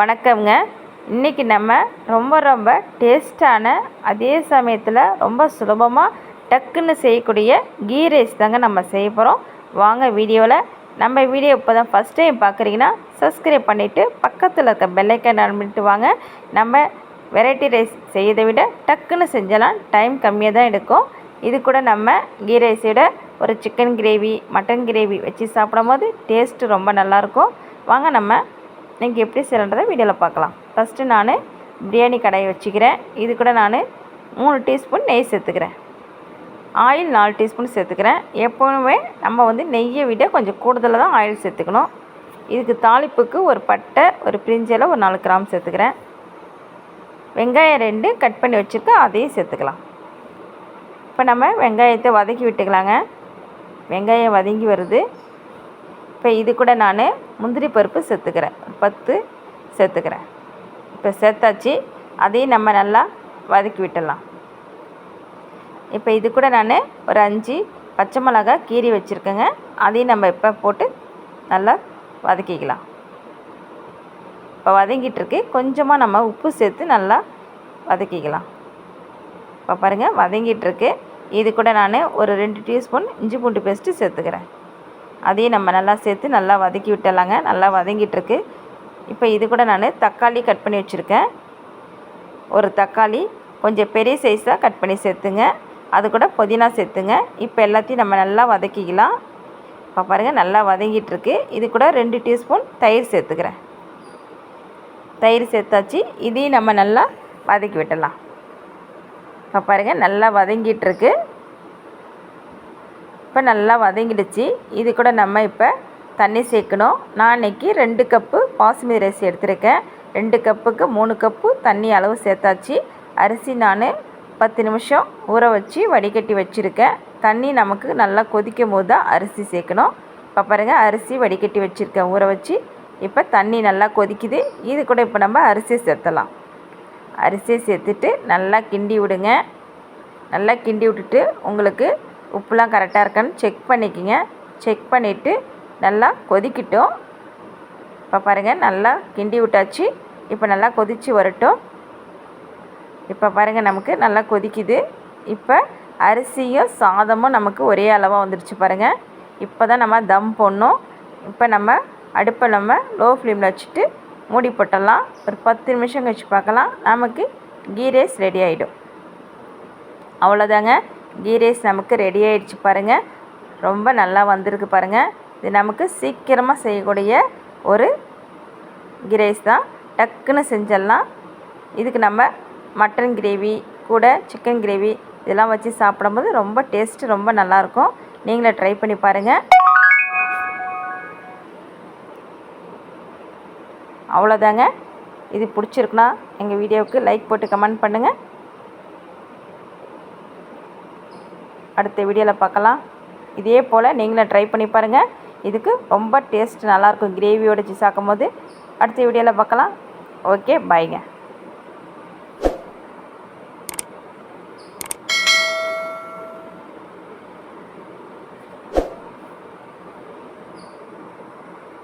வணக்கம்ங்க. இன்றைக்கி நம்ம ரொம்ப ரொம்ப டேஸ்ட்டான அதே சமயத்தில் ரொம்ப சுலபமாக டக்குன்னு செய்யக்கூடிய கீ ரைஸ் தாங்க நம்ம செய்ய போகிறோம் வாங்க வீடியோவில் நம்ம வீடியோ இப்போ தான் ஃபஸ்ட் டைம் பார்க்குறீங்கன்னா சப்ஸ்கிரைப் பண்ணிவிட்டு பக்கத்தில் இருக்க பெல்லைக்கன் பண்ணிட்டு வாங்க. நம்ம வெரைட்டி ரைஸ் செய்யதை விட டக்குன்னு செஞ்சலாம். டைம் கம்மியாக தான் எடுக்கும். இது கூட நம்ம கீ ரைஸோட ஒரு சிக்கன் கிரேவி மட்டன் கிரேவி வச்சு சாப்பிடும்போது டேஸ்ட்டு ரொம்ப நல்லாயிருக்கும் வாங்க நம்ம இன்றைக்கி எப்படி செய்யறன்றதை வீடியோவில் பார்க்கலாம். ஃபஸ்ட்டு நான் பிரியாணி கடாயை வச்சுக்கிறேன். இது கூட நான் மூணு டீஸ்பூன் நெய் சேர்த்துக்கிறேன். ஆயில் நாலு டீஸ்பூன் சேர்த்துக்கிறேன். எப்போவுமே நம்ம வந்து நெய்யை விட கொஞ்சம் கூடுதலாக தான் ஆயில் சேர்த்துக்கணும். இதுக்கு தாளிப்புக்கு ஒரு பட்டை ஒரு பிரிஞ்சில் ஒரு நாலு கிராம் சேர்த்துக்கிறேன். வெங்காயம் ரெண்டு கட் பண்ணி வச்சுருக்கேன். அதையும் சேர்த்துக்கலாம். இப்போ நம்ம வெங்காயத்தை வதக்கி விட்டுக்கலாங்க. வெங்காயம் வதங்கி வருது. இப்போ இது கூட நான் முந்திரி பருப்பு சேர்த்துக்கிறேன். பத்து சேர்த்துக்கிறேன். இப்போ சேர்த்தாச்சு. அதையும் நம்ம நல்லா வதக்கி விட்டுடலாம். இப்போ இது கூட நான் ஒரு அஞ்சு பச்சை மிளகா கீரி வச்சுருக்கேங்க. அதையும் நம்ம இப்போ போட்டு நல்லா வதக்கிக்கலாம். இப்போ வதங்கிட்டுருக்கு கொஞ்சமாக நம்ம உப்பு சேர்த்து நல்லா வதக்கிக்கலாம். இப்போ பாருங்கள் வதங்கிட்டுருக்கு இது கூட நான் ஒரு ரெண்டு டீஸ்பூன் இஞ்சி பூண்டு பேஸ்ட்டு சேர்த்துக்கிறேன். அதையும் நம்ம நல்லா சேர்த்து நல்லா வதக்கி விட்டலாங்க நல்லா வதங்கிட்டுருக்கு. இப்போ இது கூட நான் தக்காளி கட் பண்ணி வச்சுருக்கேன். ஒரு தக்காளி கொஞ்சம் பெரிய சைஸாக கட் பண்ணி சேர்த்துங்க. அது கூட புதினா சேர்த்துங்க. இப்போ எல்லாத்தையும் நம்ம நல்லா வதக்கிக்கலாம். இப்போ பாருங்கள் நல்லா வதங்கிட்டுருக்கு. இது கூட ரெண்டு டீஸ்பூன் தயிர் சேர்த்துக்கிறேன். தயிர் சேர்த்தாச்சு. இதையும் நம்ம நல்லா வதக்கி விட்டலாம் இப்போ பாருங்கள் நல்லா வதங்கிட்டுருக்கு. இப்போ நல்லா வதங்கிடுச்சு. இது கூட நம்ம இப்போ தண்ணி சேர்க்கணும். நான் இன்றைக்கி ரெண்டு கப்பு பாசுமதி ரைஸ் எடுத்திருக்கேன். ரெண்டு கப்புக்கு மூணு கப்பு தண்ணி அளவு சேர்த்தாச்சு. அரிசி நான் பத்து நிமிஷம் ஊற வச்சு வடிகட்டி வச்சுருக்கேன். தண்ணி நமக்கு நல்லா கொதிக்கும் போது தான் அரிசி சேர்க்கணும். இப்போ பாருங்கள் அரிசி வடிகட்டி வச்சுருக்கேன் ஊற வச்சு. இப்போ தண்ணி நல்லா கொதிக்குது. இது கூட இப்போ நம்ம அரிசியை சேர்த்தலாம். அரிசியை சேர்த்துட்டு நல்லா கிண்டி விடுங்க. நல்லா கிண்டி விட்டுட்டு உங்களுக்கு உப்புலாம் கரெக்டாக இருக்கான்னு செக் பண்ணிக்கிங்க. செக் பண்ணிவிட்டு நல்லா கொதிக்கட்டும். இப்போ பாருங்கள் நல்லா கிண்டி விட்டாச்சு. இப்போ நல்லா கொதித்து வரட்டும். இப்போ பாருங்கள் நமக்கு நல்லா கொதிக்குது. இப்போ அரிசியும் சாதமும் நமக்கு ஒரே அளவாக வந்துடுச்சு பாருங்கள் இப்போ தான் நம்ம தம் போடணும். இப்போ நம்ம அடுப்பை நம்ம லோ ஃப்ளேமில் வச்சுட்டு மூடி போட்டலாம். ஒரு பத்து நிமிஷம் கழிச்சு பார்க்கலாம். நமக்கு கீ ரைஸ் ரெடி ஆகிடும் அவ்வளோதாங்க கீ ரைஸ் நமக்கு ரெடி ஆகிடுச்சு பாருங்கள் ரொம்ப நல்லா வந்திருக்கு பாருங்கள் இது நமக்கு சீக்கிரமாக செய்யக்கூடிய ஒரு கீ ரைஸ் தான். டக்குன்னு செஞ்சிடலாம். இதுக்கு நம்ம மட்டன் கிரேவி கூட சிக்கன் கிரேவி இதெல்லாம் வச்சு சாப்பிடும்போது ரொம்ப டேஸ்ட்டு ரொம்ப நல்லாயிருக்கும் நீங்களே ட்ரை பண்ணி பாருங்கள் அவ்வளோதாங்க இது பிடிச்சிருக்குன்னா எங்கள் வீடியோவுக்கு லைக் போட்டு கமெண்ட் பண்ணுங்கள் அடுத்த வீடியோவில் பார்க்கலாம். இதே போல் நீங்களும் ட்ரை பண்ணி பாருங்கள் இதுக்கு ரொம்ப டேஸ்ட் நல்லாயிருக்கும். கிரேவியோட வச்சு சாக்கும் போது அடுத்த வீடியோவில் பார்க்கலாம். ஓகே பாய்ங்க